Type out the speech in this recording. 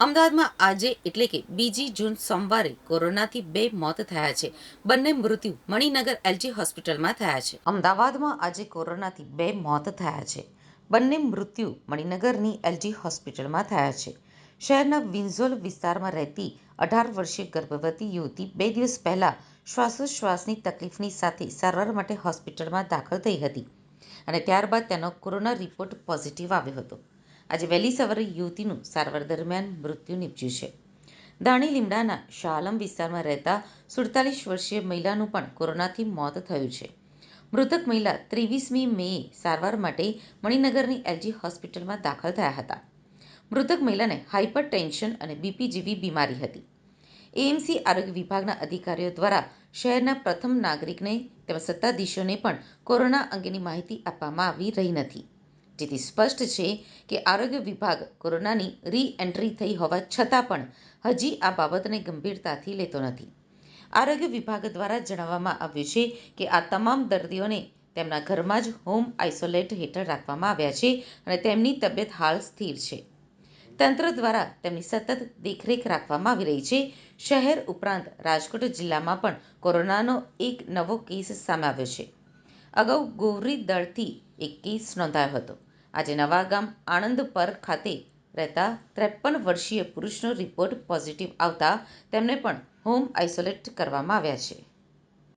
અમદાવાદમાં આજે એટલે કે બીજી જૂન સોમવારે કોરોનાથી બે મોત થયા છે. બંને મૃત્યુ મણિનગર એલજી હોસ્પિટલમાં થયા છે. અમદાવાદમાં આજે કોરોનાથી બે મોત થયા છે. બંને મૃત્યુ મણિનગરની એલજી હોસ્પિટલમાં થયા છે. શહેરના વિન્ઝોલ વિસ્તારમાં રહેતી અઢાર વર્ષીય ગર્ભવતી યુવતી બે દિવસ પહેલા શ્વાસોશ્વાસની તકલીફની સાથે સારવાર માટે હોસ્પિટલમાં દાખલ થઈ હતી અને ત્યારબાદ તેનો કોરોના રિપોર્ટ પોઝિટિવ આવ્યો હતો. આજે વહેલી સવારે યુવતીનું સારવાર દરમિયાન મૃત્યુ નીપજ્યું છે. દાણી લીમડાના શાલમ વિસ્તારમાં રહેતા સુડતાલીસ વર્ષીય મહિલાનું પણ કોરોનાથી મોત થયું છે. મૃતક મહિલા ત્રેવીસમી મેએ સારવાર માટે મણિનગરની એલજી હોસ્પિટલમાં દાખલ થયા હતા. મૃતક મહિલાને હાઇપર ટેન્શન અને બીપી જેવી બીમારી હતી. એએમસી આરોગ્ય વિભાગના અધિકારીઓ દ્વારા શહેરના પ્રથમ નાગરિકને તેમજ સત્તાધીશોને પણ કોરોના અંગેની માહિતી આપવામાં આવી રહી નથી. જેથી સ્પષ્ટ છે કે આરોગ્ય વિભાગ કોરોનાની રી એન્ટ્રી થઈ હોવા છતાં પણ હજી આ બાબતને ગંભીરતાથી લેતો નથી. આરોગ્ય વિભાગ દ્વારા જણાવવામાં આવ્યું છે કે આ તમામ દર્દીઓને તેમના ઘરમાં જ હોમ આઇસોલેટ હેઠળ રાખવામાં આવ્યા છે અને તેમની તબિયત હાલ સ્થિર છે. તંત્ર દ્વારા તેમની સતત દેખરેખ રાખવામાં આવી રહી છે. શહેર ઉપરાંત રાજકોટ જિલ્લામાં પણ કોરોનાનો એક નવો કેસ સામે આવ્યો છે. અગાઉ ગોવરી દળથી એક કેસ નોંધાયો હતો. આજે નવાગામ આણંદપર ખાતે રહેતા ત્રેપન વર્ષીય પુરુષનો રિપોર્ટ પોઝિટિવ આવતા તેમને પણ હોમ આઇસોલેટ કરવામાં આવ્યા છે.